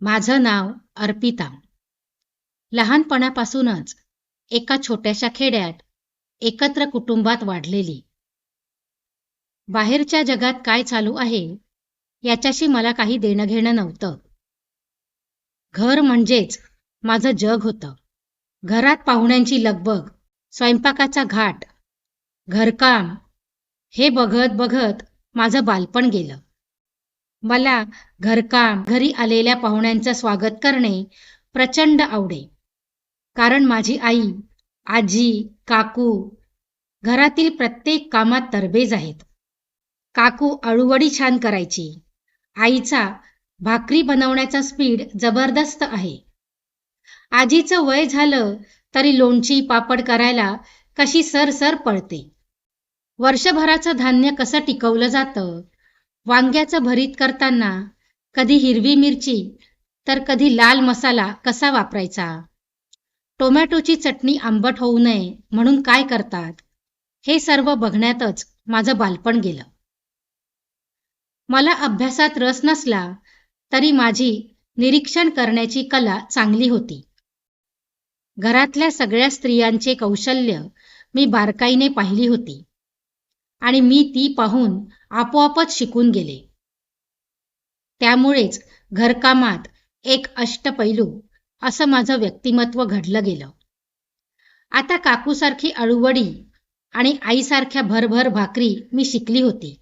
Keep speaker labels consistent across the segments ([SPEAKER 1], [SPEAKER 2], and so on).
[SPEAKER 1] माझं नाव अर्पिता. लहानपणापासूनच एका छोट्याशा खेड्यात एकत्र कुटुंबात वाढलेली. बाहेरच्या जगात काय चालू आहे याच्याशी मला काही देणं घेणं नव्हतं. घर म्हणजेच माझं जग होतं. घरात पाहुण्यांची लगबग स्वयंपाकाचा घाट घरकाम हे बघत बघत माझं बालपण गेलं. मला घरकाम घरी आलेल्या पाहुण्यांचं स्वागत करणे प्रचंड आवडे. कारण माझी आई आजी काकू घरातील प्रत्येक कामात तरबेज आहेत. काकू अळूवडी छान करायची. आईचा भाकरी बनवण्याचा स्पीड जबरदस्त आहे. आजीचं वय झालं तरी लोणची पापड करायला कशी सरसर पळते. वर्षभराचं धान्य कसं टिकवलं जातं? वांग्याचं भरीत करताना कधी हिरवी मिरची तर कधी लाल मसाला कसा वापरायचा? टोमॅटोची चटणी आंबट होऊ नये म्हणून काय करतात? हे सर्व बघण्यातच माझं बालपण गेलं. मला अभ्यासात रस नसला तरी माझी निरीक्षण करण्याची कला चांगली होती. घरातल्या सगळ्या स्त्रियांचे कौशल्य मी बारकाईने पाहिली होती. आणि मी ती पाहून आपोआपच शिकून गेले. त्यामुळेच घरकामात एक अष्टपैलू असं माझं व्यक्तिमत्व घडलं गेलं. आता काकूसारखी अळूवडी आणि आईसारख्या भरभर भाकरी मी शिकली होती.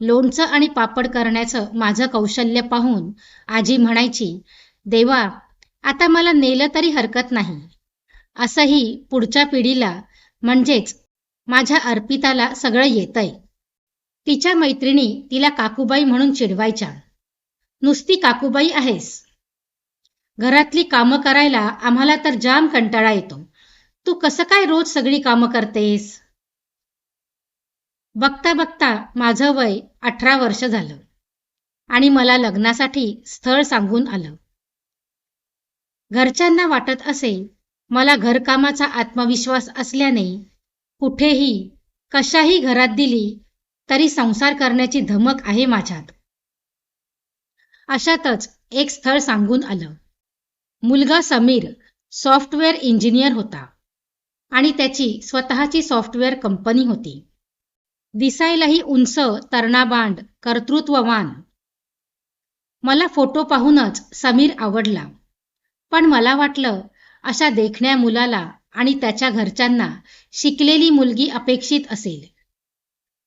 [SPEAKER 1] लोणचं आणि पापड करण्याचं माझं कौशल्य पाहून आजी म्हणायची देवा आता मला नेलं तरी हरकत नाही. असंही पुढच्या पिढीला म्हणजेच माझ्या अर्पिताला सगळं येतंय. तिच्या मैत्रिणी तिला काकूबाई म्हणून चिडवायच्या. नुसती काकूबाई आहेस. घरातली कामं करायला आम्हाला तर जाम कंटाळा येतो. तू कसं काय रोज सगळी कामं करतेस? बघता बघता माझं वय अठरा वर्ष झालं. आणि मला लग्नासाठी स्थळ सांगून आलं. घरच्यांना वाटत असे मला घरकामाचा आत्मविश्वास असल्याने कुठेही कशाही घरात दिली तरी संसार करण्याची धमक आहे माझ्यात. अशातच एक स्थळ सांगून आलं. मुलगा समीर सॉफ्टवेअर इंजिनियर होता आणि त्याची स्वतःची सॉफ्टवेअर कंपनी होती. दिसायलाही उंच तरणाबांड कर्तृत्ववान. मला फोटो पाहूनच समीर आवडला. पण मला वाटलं अशा देखण्या मुलाला आणि त्याच्या घरच्यांना शिकलेली मुलगी अपेक्षित असेल.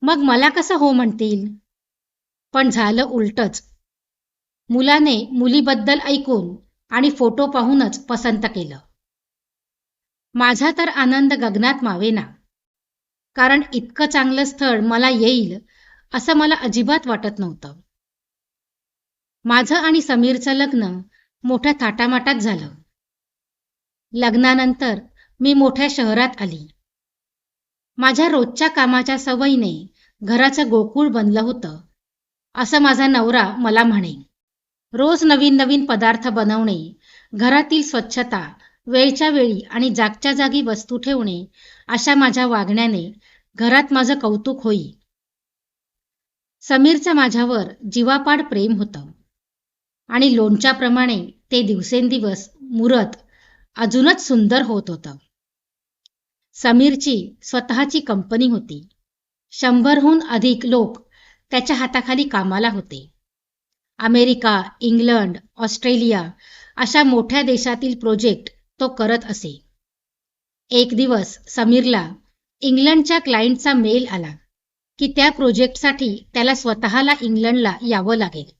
[SPEAKER 1] मग मला कसं हो म्हणतील? पण झालं उलटच. मुलाने मुलीबद्दल ऐकून आणि फोटो पाहूनच पसंत केलं. माझा तर आनंद गगनात मावेना. कारण इतकं चांगलं स्थळ मला येईल असं मला अजिबात वाटत नव्हतं. माझं आणि समीरचं लग्न मोठ्या थाटामाटात झालं. लग्नानंतर मी मोठ्या शहरात आली. माझ्या रोजच्या कामाच्या सवयीने घराचं गोकुळ बनलं होतं असं माझा नवरा मला म्हणे. रोज नवीन नवीन पदार्थ बनवणे घरातील स्वच्छता वेळच्या वेळी आणि जागच्या जागी वस्तू ठेवणे अशा माझ्या वागण्याने घरात माझं कौतुक होई. समीरचं माझ्यावर जीवापाड प्रेम होतं आणि लोणच्याप्रमाणे ते दिवसेंदिवस मुरत अजूनच सुंदर होत होतं. समीरची स्वतःची कंपनी होती. शंभरहून अधिक लोक त्याच्या हाताखाली कामाला होते. अमेरिका इंग्लंड ऑस्ट्रेलिया अशा मोठ्या देशातील प्रोजेक्ट तो करत असे. एक दिवस समीरला इंग्लंडच्या क्लायंटचा मेल आला की त्या प्रोजेक्टसाठी त्याला स्वतःला इंग्लंडला यावं लागेल.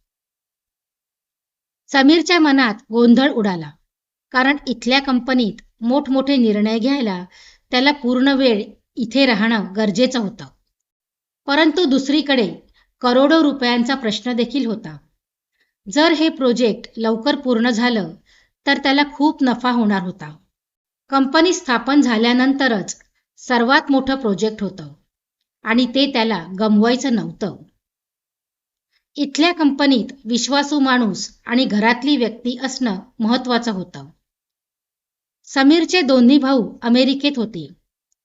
[SPEAKER 1] समीरच्या मनात गोंधळ उडाला. कारण इथल्या कंपनीत मोठमोठे निर्णय घ्यायला त्याला पूर्ण वेळ इथे राहणं गरजेचं होतं. परंतु दुसरीकडे करोडो रुपयांचा प्रश्न देखील होता. जर हे प्रोजेक्ट लवकर पूर्ण झालं तर त्याला खूप नफा होणार होता. कंपनी स्थापन झाल्यानंतरच सर्वात मोठं प्रोजेक्ट होतं आणि ते त्याला गमवायचं नव्हतं. इथल्या कंपनीत विश्वासू माणूस आणि घरातली व्यक्ती असणं महत्वाचं होतं. समीरचे दोन्ही भाऊ अमेरिकेत होते.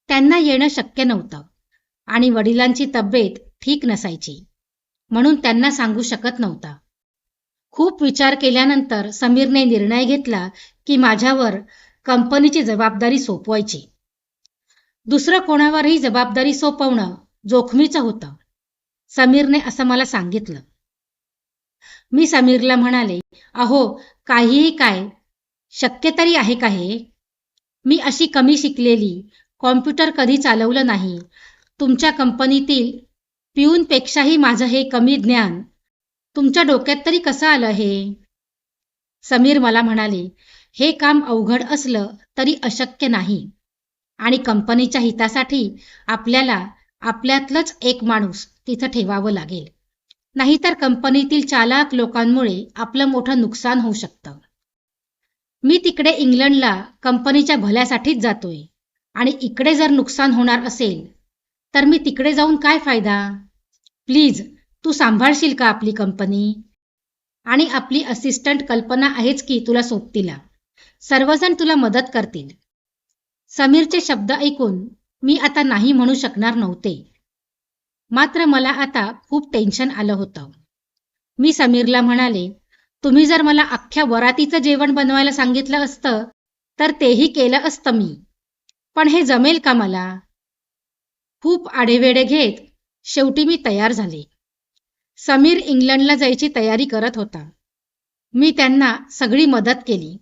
[SPEAKER 1] त्यांना येणं शक्य नव्हतं आणि वडिलांची तब्येत ठीक नसायची म्हणून त्यांना सांगू शकत नव्हता. खूप विचार केल्यानंतर समीरने निर्णय घेतला की माझ्यावर कंपनीची जबाबदारी सोपवायची. दुसरं कोणावरही जबाबदारी सोपवणं जोखमीचं होतं समीरने असं मला सांगितलं. मी समीरला म्हणाले अहो काहीही काय शक्य तरी आहे का हे? मी अशी कमी शिकलेली कॉम्प्युटर कधी चालवलं नाही. तुमच्या कंपनीतील पिऊनपेक्षाही माझं हे कमी ज्ञान. तुमच्या डोक्यात तरी कसं आलं हे? समीर मला म्हणाले हे काम अवघड असलं तरी अशक्य नाही. आणि कंपनीच्या हितासाठी आपल्याला आपल्यातलंच एक माणूस तिथं ठेवावं लागेल. नाहीतर कंपनीतील चालाक लोकांमुळे आपलं मोठं नुकसान होऊ शकतं. मी तिकडे इंग्लंडला कंपनीच्या भल्यासाठीच जातोय. आणि इकडे जर नुकसान होणार असेल तर मी तिकडे जाऊन काय फायदा? प्लीज तू सांभाळशील का आपली कंपनी? आणि आपली असिस्टंट कल्पना आहेच की तुला सोबतीला. सर्वजण तुला मदत करतील. समीरचे शब्द ऐकून मी आता नाही म्हणू शकणार नव्हते. मात्र मला आता खूप टेन्शन आलं होतं. मी समीरला म्हणाले तुम्ही जर मला अख्ख्या वरातीचं जेवण बनवायला सांगितलं असतं तर तेही केलं असतं मी. पण हे जमेल का मला? खूप आढेवेढे घेत शेवटी मी तयार झाले. समीर इंग्लंडला जायची तयारी करत होता. मी त्यांना सगळी मदत केली.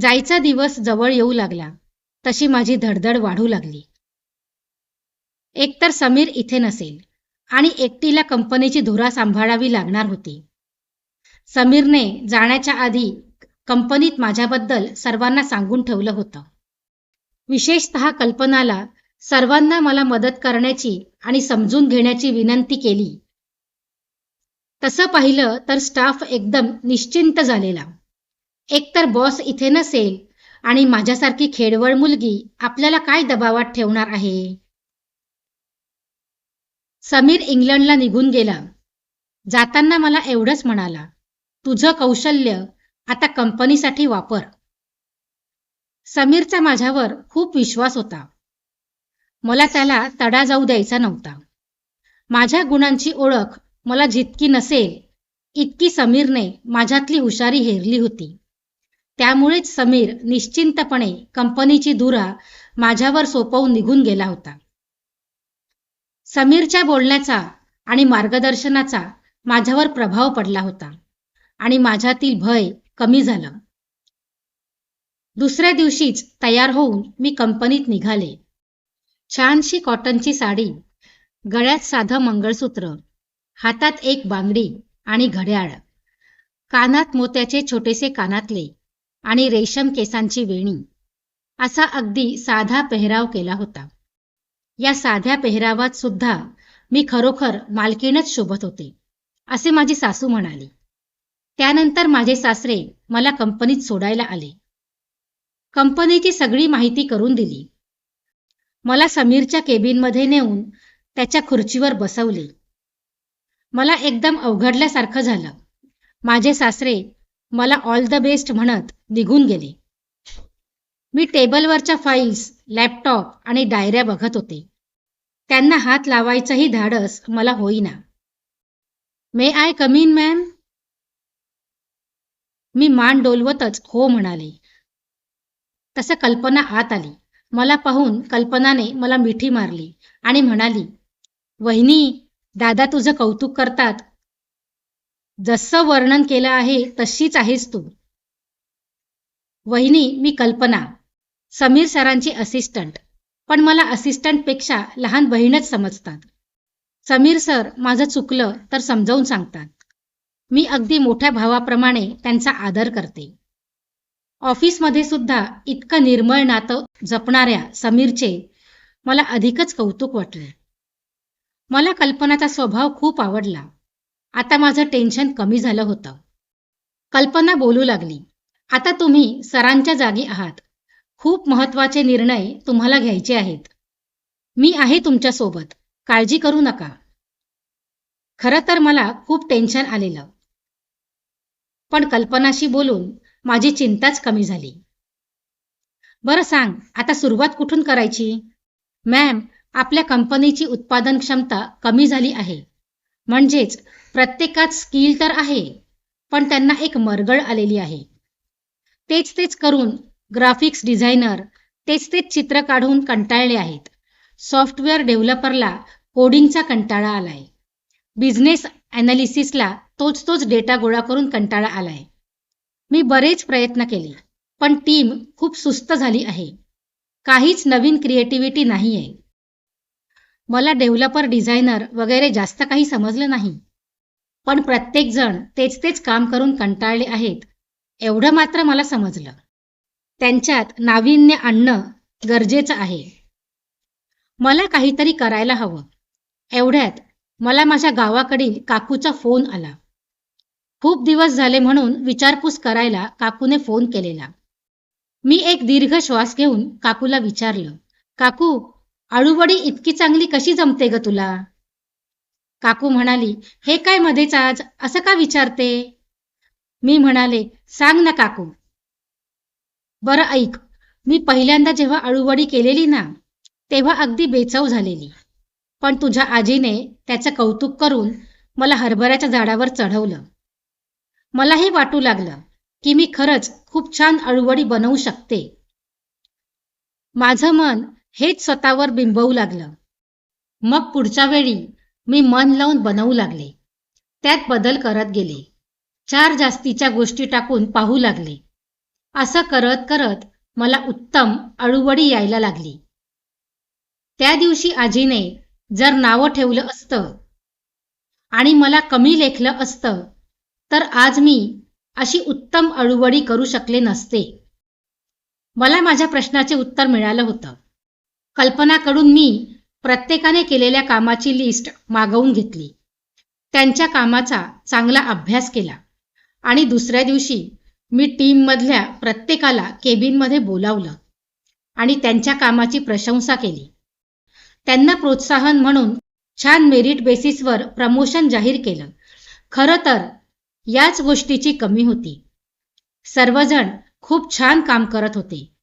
[SPEAKER 1] जायचा दिवस जवळ येऊ लागला. तशी माझी धडधड वाढू लागली. एकतर समीर इथे नसेल आणि एकटीला कंपनीची धुरा सांभाळावी लागणार होती. समीरने जाण्याच्या आधी कंपनीत माझ्याबद्दल सर्वांना सांगून ठेवलं होतं. विशेषत कल्पनाला सर्वांना मला मदत करण्याची आणि समजून घेण्याची विनंती केली. तसं पाहिलं तर स्टाफ एकदम निश्चिंत झालेला. एकतर बॉस इथे नसेल आणि माझ्यासारखी खेडवळ मुलगी आपल्याला काय दबावात ठेवणार आहे? समीर इंग्लंडला निघून गेला. जाताना मला एवढंच म्हणाला तुझं कौशल्य आता कंपनीसाठी वापर. समीरचा माझ्यावर खूप विश्वास होता. मला त्याला तडा जाऊ द्यायचा नव्हता. माझ्या गुणांची ओळख मला जितकी नसेल इतकी समीरने माझ्यातली हुशारी हेरली होती. त्यामुळेच समीर निश्चिंतपणे कंपनीची धुरा माझ्यावर सोपवून निघून गेला होता. समीरच्या बोलण्याचा आणि मार्गदर्शनाचा माझ्यावर प्रभाव पडला होता. आणि माझ्यातील भय कमी झालं. दुसऱ्या दिवशीच तयार होऊन मी कंपनीत निघाले. छानशी कॉटनची साडी गळ्यात साधं मंगळसूत्र हातात एक बांगडी आणि घड्याळ कानात मोत्याचे छोटेसे कानातले आणि रेशम केसांची वेणी असा अगदी साधा पेहराव केला होता. या साध्या पेहरावात सुद्धा मी खरोखर मालकीणच शोभत होते असे माझी सासू म्हणाली. त्यानंतर माझे सासरे मला कंपनीत सोडायला आले. कंपनीची सगळी माहिती करून दिली. मला समीरच्या केबिनमध्ये नेऊन त्याच्या खुर्चीवर बसवले. मला एकदम अवघडल्यासारखं झालं. माझे सासरे मला ऑल द बेस्ट म्हणत निघून गेले. मी टेबलवरच्या फाईल्स लॅपटॉप आणि डायऱ्या बघत होते. त्यांना हात लावायचंही धाडस मला होईना. मे आय कमीन मॅम मी मान डोलवतच हो म्हणाले. तसं कल्पना आत आली. मला पाहून कल्पनाने मला मिठी मारली आणि म्हणाली वहिनी दादा तुझं कौतुक करतात. जसं वर्णन केलं आहे तशीच आहेस तू. वहिनी मी कल्पना. समीर सरांची असिस्टंट पण मला असिस्टंटपेक्षा लहान बहीणच समजतात. समीर सर माझं चुकलं तर समजावून सांगतात. मी अगदी मोठ्या भावाप्रमाणे त्यांचा आदर करते. ऑफिसमध्ये सुद्धा इतकं निर्मळ नातं जपणाऱ्या समीरचे मला अधिकच कौतुक वाटले. मला कल्पनाचा स्वभाव खूप आवडला. आता माझं टेन्शन कमी झालं होतं. कल्पना बोलू लागली. आता तुम्ही सरांच्या जागी आहात. खूप महत्त्वाचे निर्णय तुम्हाला घ्यायचे आहेत. मी आहे तुमच्यासोबत. काळजी करू नका. खरं तर मला खूप टेन्शन आलेलं. पण कल्पनाशी बोलून माझी चिंताच कमी झाली. बरं सांग आता सुरुवात कुठून करायची? मॅम आपल्या कंपनीची उत्पादन क्षमता कमी झाली आहे. म्हणजेच प्रत्येकात स्किल तर आहे पण त्यांना एक मरगळ आलेली आहे. तेच तेच करून ग्राफिक्स डिझायनर तेच तेच चित्र काढून कंटाळले आहेत. सॉफ्टवेअर डेव्हलपरला कोडिंगचा कंटाळा आलाय. बिझनेस ॲनालिसिसला तोच तोच डेटा गोळा करून कंटाळा आलाय. मी बरेच प्रयत्न केले पण टीम खूप सुस्त झाली आहे. काहीच नवीन क्रिएटिव्हिटी नाही आहे मला डेव्हलपर डिझायनर वगैरे जास्त काही समजलं नाही. पण प्रत्येकजण तेच तेच काम करून कंटाळले आहेत एवढं मात्र मला समजलं. त्यांच्यात नाविन्य आणणं गरजेचं आहे. मला काहीतरी करायला हवं. एवढ्यात मला माझ्या गावाकडील काकूचा फोन आला. खूप दिवस झाले म्हणून विचारपूस करायला काकूने फोन केलेला. मी एक दीर्घ श्वास घेऊन काकूला विचारलं काकू आळूवडी इतकी चांगली कशी जमते ग तुला? काकू म्हणाली हे काय मध्येच आज? असं का विचारते? मी म्हणाले सांग ना काकू. बरं ऐक मी पहिल्यांदा जेव्हा अळूवडी केलेली ना तेव्हा अगदी बेचव झालेली. पण तुझ्या आजीने त्याचं कौतुक करून मला हरभऱ्याच्या झाडावर चढवलं. मलाही वाटू लागलं की मी खरंच खूप छान अळूवडी बनवू शकते. माझं मन हेच स्वतःवर बिंबवू लागलं. मग पुढच्या वेळी मी मन लावून बनवू लागले. त्यात बदल करत गेले. चार जास्तीच्या गोष्टी टाकून पाहू लागले. असं करत करत मला उत्तम अळूवडी यायला लागली. त्या दिवशी आजीने जर नावं ठेवलं असतं आणि मला कमी लेखलं असतं तर आज मी अशी उत्तम अळूवडी करू शकले नसते. मला माझ्या प्रश्नाचे उत्तर मिळालं होतं. कल्पनाकडून मी प्रत्येकाने केलेल्या कामाची लिस्ट मागवून घेतली. त्यांच्या कामाचा चांगला अभ्यास केला आणि दुसऱ्या दिवशी मी टीममधल्या प्रत्येकाला केबिनमध्ये बोलावलं आणि त्यांच्या कामाची प्रशंसा केली. त्यांना प्रोत्साहन म्हणून छान मेरिट बेसिसवर प्रमोशन जाहीर केलं. खरं तर याच गोष्टीची कमी होती. सर्वजण खूप छान काम करत होते.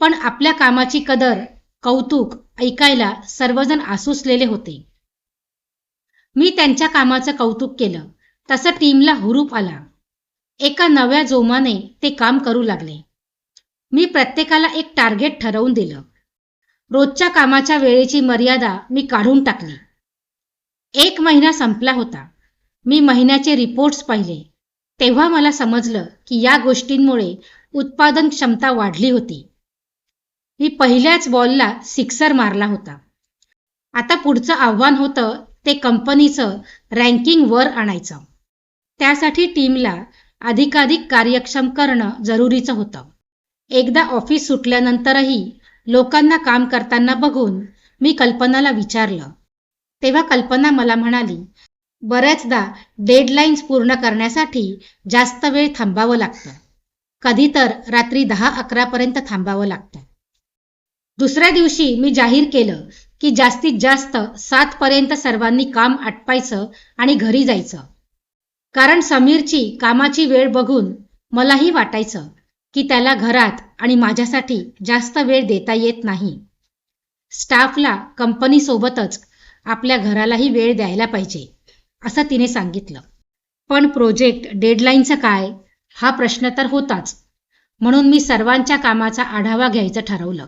[SPEAKER 1] पण आपल्या कामाची कदर कौतुक ऐकायला सर्वजण आसुसलेले होते. मी त्यांच्या कामाचं कौतुक केलं. तसं टीमला हुरूप आला. एका नव्या जोमाने ते काम करू लागले. मी प्रत्येकाला एक टार्गेट ठरवून दिलं. रोजच्या कामाच्या वेळेची मर्यादा मी काढून टाकली. एक महिना संपला होता. मी महिन्याचे रिपोर्ट्स पाहिले. तेव्हा मला समजलं की या गोष्टींमुळे उत्पादन क्षमता वाढली होती. मी पहिल्याच बॉलला सिक्सर मारला होता. आता पुढचं आव्हान होतं ते कंपनीचं रँकिंग वर आणायचं. त्यासाठी टीमला अधिकाधिक कार्यक्षम करणं जरुरीचं होतं. एकदा ऑफिस सुटल्यानंतरही लोकांना काम करताना बघून मी कल्पनाला विचारलं. तेव्हा कल्पना मला म्हणाली बऱ्याचदा डेडलाईन्स पूर्ण करण्यासाठी जास्त वेळ थांबावं लागतं. कधी तर रात्री दहा अकरापर्यंत थांबावं लागतं. दुसऱ्या दिवशी मी जाहीर केलं की जास्तीत जास्त सातपर्यंत सर्वांनी काम आटपायचं आणि घरी जायचं. कारण समीरची कामाची वेळ बघून मलाही वाटायचं की त्याला घरात आणि माझ्यासाठी जास्त वेळ देता येत नाही. स्टाफला कंपनीसोबतच आपल्या घरालाही वेळ द्यायला पाहिजे. असं तिने सांगितलं. पण प्रोजेक्ट डेडलाईनचं काय? हा प्रश्न तर होताच. म्हणून मी सर्वांच्या कामाचा आढावा घ्यायचं ठरवलं.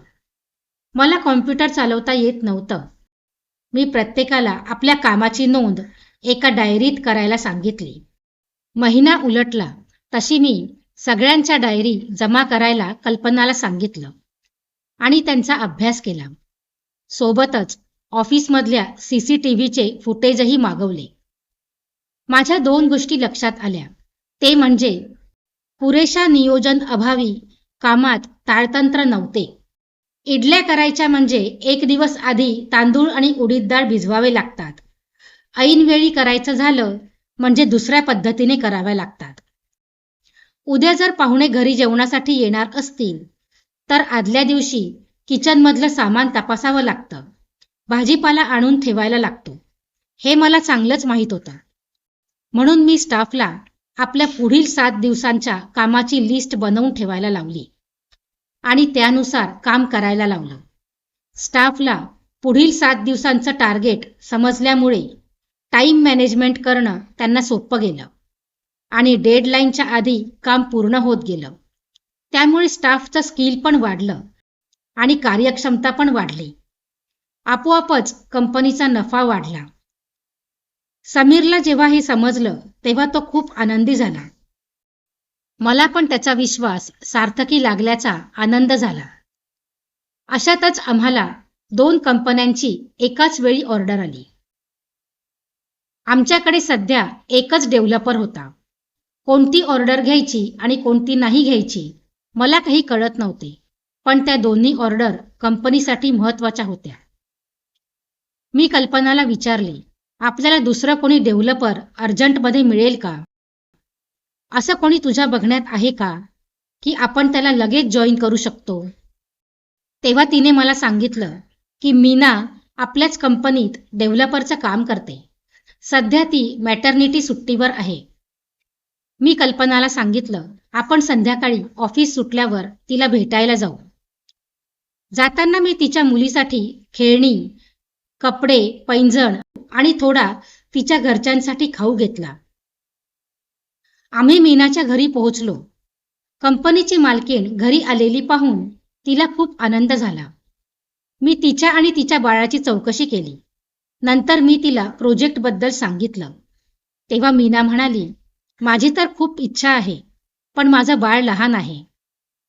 [SPEAKER 1] मला कॉम्प्युटर चालवता येत नव्हतं. मी प्रत्येकाला आपल्या कामाची नोंद एका डायरीत करायला सांगितली. महिना उलटला तशी मी सगळ्यांच्या डायरी जमा करायला कल्पनाला सांगितलं. आणि त्यांचा अभ्यास केला. सोबतच ऑफिसमधल्या सी सी टी व्हीचे फुटेजही मागवले. माझ्या दोन गोष्टी लक्षात आल्या. ते म्हणजे पुरेशा नियोजन अभावी कामात ताळतंत्र नव्हते. इडल्या करायच्या म्हणजे एक दिवस आधी तांदूळ आणि उडीद डाळ भिजवावे लागतात. ऐनवेळी करायचं झालं म्हणजे दुसऱ्या पद्धतीने कराव्या लागतात. उद्या जर पाहुणे घरी जेवणासाठी येणार असतील तर आदल्या दिवशी किचनमधलं सामान तपासावं लागतं. भाजीपाला आणून ठेवायला लागतो. हे मला चांगलंच माहीत होतं. म्हणून मी स्टाफला आपल्या पुढील सात दिवसांच्या कामाची लिस्ट बनवून ठेवायला लावली. आणि त्यानुसार काम करायला लावलं. स्टाफला पुढील सात दिवसांचं टार्गेट समजल्यामुळे टाईम मॅनेजमेंट करणं त्यांना सोपं गेलं. आणि डेडलाईनच्या आधी काम पूर्ण होत गेलं. त्यामुळे स्टाफचं स्किल पण वाढलं आणि कार्यक्षमता पण वाढली. आपोआपच कंपनीचा नफा वाढला. समीरला जेव्हा हे समजलं तेव्हा तो खूप आनंदी झाला. मला पण त्याचा विश्वास सार्थकी लागल्याचा आनंद झाला. अशातच आम्हाला दोन कंपन्यांची एकाच वेळी ऑर्डर आली. आमच्याकडे सध्या एकच डेव्हलपर होता. कोणती ऑर्डर घ्यायची आणि कोणती नाही घ्यायची मला काही कळत नव्हते पण त्या दोन्ही ऑर्डर कंपनीसाठी महत्त्वाच्या होत्या. मी कल्पनाला विचारले आपल्याला दुसरं कोणी डेव्हलपर अर्जंटमध्ये मिळेल का? असं कोणी तुझ्या बघण्यात आहे का? की आपण त्याला लगेच जॉईन करू शकतो? तेव्हा तिने मला सांगितलं की मीना आपल्याच कंपनीत डेव्हलपरचं काम करते. सध्या ती मॅटर्निटी सुट्टीवर आहे. मी कल्पनाला सांगितलं आपण संध्याकाळी ऑफिस सुटल्यावर तिला भेटायला जाऊ. जाताना मी तिच्या मुलीसाठी खेळणी कपडे पैंजण आणि थोडा तिच्या घरच्यांसाठी खाऊ घेतला. आम्ही मीनाच्या घरी पोहोचलो. कंपनीची मालकीण घरी आलेली पाहून तिला खूप आनंद झाला. मी तिच्या आणि तिच्या बाळाची चौकशी केली. नंतर मी तिला प्रोजेक्टबद्दल सांगितलं. तेव्हा मीना म्हणाली माझी तर खूप इच्छा आहे पण माझं बाळ लहान आहे.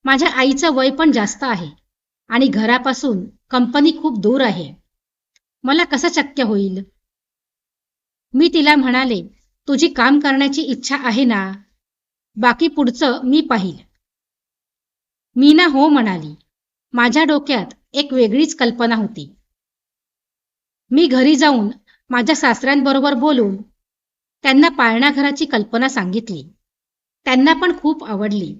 [SPEAKER 1] माझ्या आईचं वय पण जास्त आहे आणि घरापासून कंपनी खूप दूर आहे. मला कसं शक्य होईल? मी तिला म्हणाले तुझी काम करण्याची इच्छा आहे ना? बाकी पुढचं मी पाहिल. मीना हो म्हणाली माझ्या डोक्यात एक वेगळीच कल्पना होती. मी घरी जाऊन माझ्या सासऱ्यांबरोबर बोलून त्यांना पाळणाघराची कल्पना सांगितली. त्यांना पण खूप आवडली.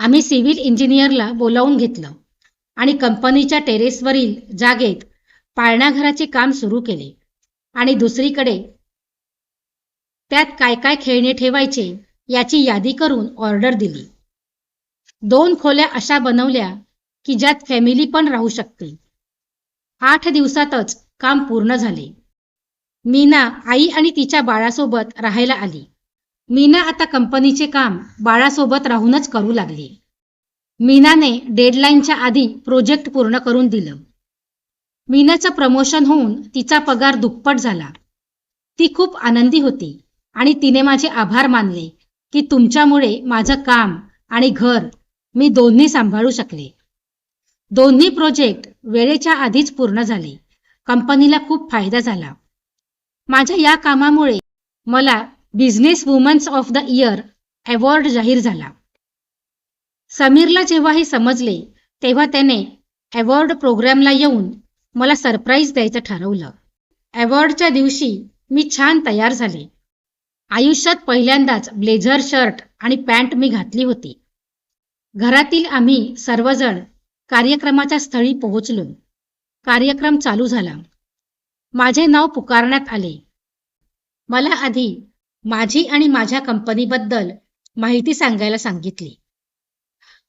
[SPEAKER 1] आम्ही सिव्हिल इंजिनियरला बोलावून घेतलं आणि कंपनीच्या टेरेसवरील जागेत पाळणाघराचे काम सुरू केले आणि दुसरीकडे त्यात काय काय खेळणे ठेवायचे याची यादी करून ऑर्डर दिली. दोन खोल्या अशा बनवल्या की ज्यात फॅमिली पण राहू शकते. आठ दिवसातच काम पूर्ण झाले. मीना आई आणि तिच्या बाळासोबत राहायला आली. मीना आता कंपनीचे काम बाळासोबत राहूनच करू लागली. मीनाने डेडलाईनच्या आधी प्रोजेक्ट पूर्ण करून दिलं. मीनाचं प्रमोशन होऊन तिचा पगार दुप्पट झाला. ती खूप आनंदी होती. आणि तिने माझे आभार मानले की तुमच्यामुळे माझं काम आणि घर मी दोन्ही सांभाळू शकले. दोन्ही प्रोजेक्ट वेळेच्या आधीच पूर्ण झाले. कंपनीला खूप फायदा झाला. माझ्या या कामामुळे मला business womens of the year award जाहीर झाला. समीरला जेव्हा हे समजले तेव्हा त्याने अवॉर्ड प्रोग्रामला येऊन मला सरप्राईज द्यायचं ठरवलं. अवॉर्डच्या दिवशी मी छान तयार झाले. आयुष्यात पहिल्यांदाच ब्लेझर शर्ट आणि पॅन्ट मी घातली होती. घरातील आम्ही सर्वजण कार्यक्रमाच्या स्थळी पोहोचलो. कार्यक्रम चालू झाला. माझे नाव पुकारण्यात आले. मला आधी माझी आणि माझ्या कंपनीबद्दल माहिती सांगायला सांगितली.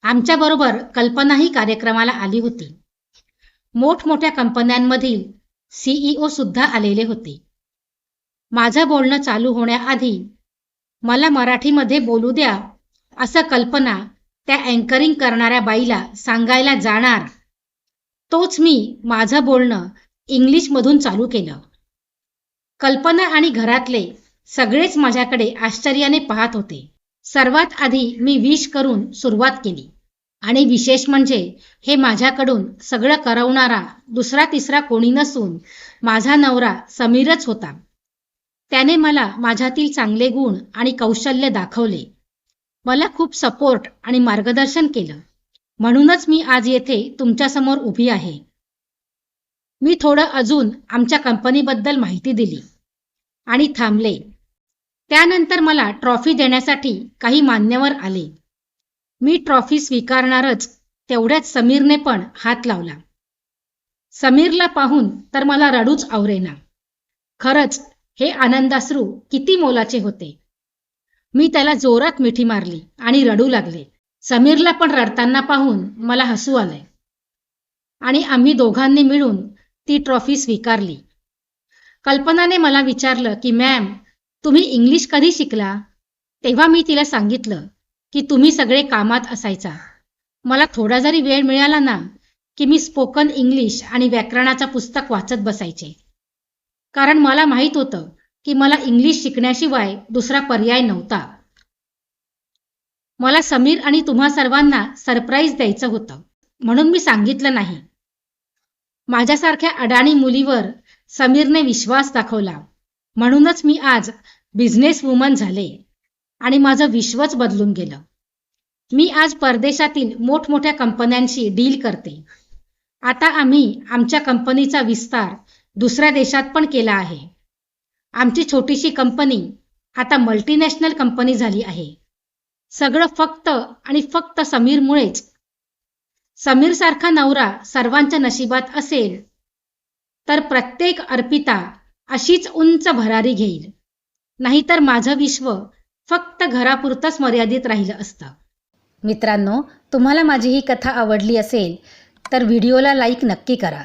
[SPEAKER 1] आमच्याबरोबर कल्पनाही कार्यक्रमाला आली होती. मोठमोठ्या कंपन्यांमधील सीईओ सुद्धा आलेले होते. माझं बोलणं चालू होण्याआधी मला मराठीमध्ये बोलू द्या असं कल्पना त्या अँकरिंग करणाऱ्या बाईला सांगायला जाणार. तोच मी माझं बोलणं इंग्लिशमधून चालू केलं. कल्पना आणि घरातले सगळेच माझ्याकडे आश्चर्याने पाहत होते. सर्वात आधी मी विश करून सुरुवात केली. आणि विशेष म्हणजे हे माझ्याकडून सगळं करवणारा दुसरा तिसरा कोणी नसून माझा नवरा समीरच होता. त्याने मला माझ्यातील चांगले गुण आणि कौशल्य दाखवले. मला खूप सपोर्ट आणि मार्गदर्शन केलं. म्हणूनच मी आज येथे तुमच्यासमोर उभी आहे. मी थोडं अजून आमच्या कंपनीबद्दल माहिती दिली. आणि थांबले. त्यानंतर मला ट्रॉफी देण्यासाठी काही मान्यवर आले. मी ट्रॉफी स्वीकारणारच तेवढ्यात समीरने पण हात लावला. समीरला पाहून तर मला रडूच आवरेना. खरंच हे आनंदाश्रू किती मोलाचे होते. मी त्याला जोरात मिठी मारली आणि रडू लागले. समीरला पण रडताना पाहून मला हसू आलंय. आणि आम्ही दोघांनी मिळून ती ट्रॉफी स्वीकारली. कल्पनाने मला विचारलं की मॅम तुम्ही इंग्लिश कधी शिकला? तेव्हा मी तिला सांगितलं की तुम्ही सगळे कामात असायचा. मला थोडा जरी वेळ मिळाला ना की मी स्पोकन इंग्लिश आणि व्याकरणाचं पुस्तक वाचत बसायचे. कारण मला माहीत होतं की मला इंग्लिश शिकण्याशिवाय दुसरा पर्याय नव्हता. मला समीर आणि तुम्हा सर्वांना सरप्राईज द्यायचं होतं. म्हणून मी सांगितलं नाही. माझ्यासारख्या अडाणी मुलीवर समीरने विश्वास दाखवला. म्हणूनच मी आज बिझनेस वुमन झाले आणि माझं विश्वच बदलून गेलं. मी आज परदेशातील मोठमोठ्या कंपन्यांशी डील करते. आता आम्ही आमच्या कंपनीचा विस्तार दुसऱ्या देशात पण केला आहे. आमची छोटीशी कंपनी आता मल्टीनॅशनल कंपनी झाली आहे. सगळं फक्त आणि फक्त समीरमुळेच. समीरसारखा नवरा सर्वांच्या नशिबात असेल तर प्रत्येक अर्पिता अशीच उंच भरारी घेईल. नाहीतर माझं विश्व फक्त घरापुरतंच मर्यादित राहिलं असतं. मित्रांनो तुम्हाला माझी ही कथा आवडली असेल तर व्हिडिओला लाईक नक्की करा.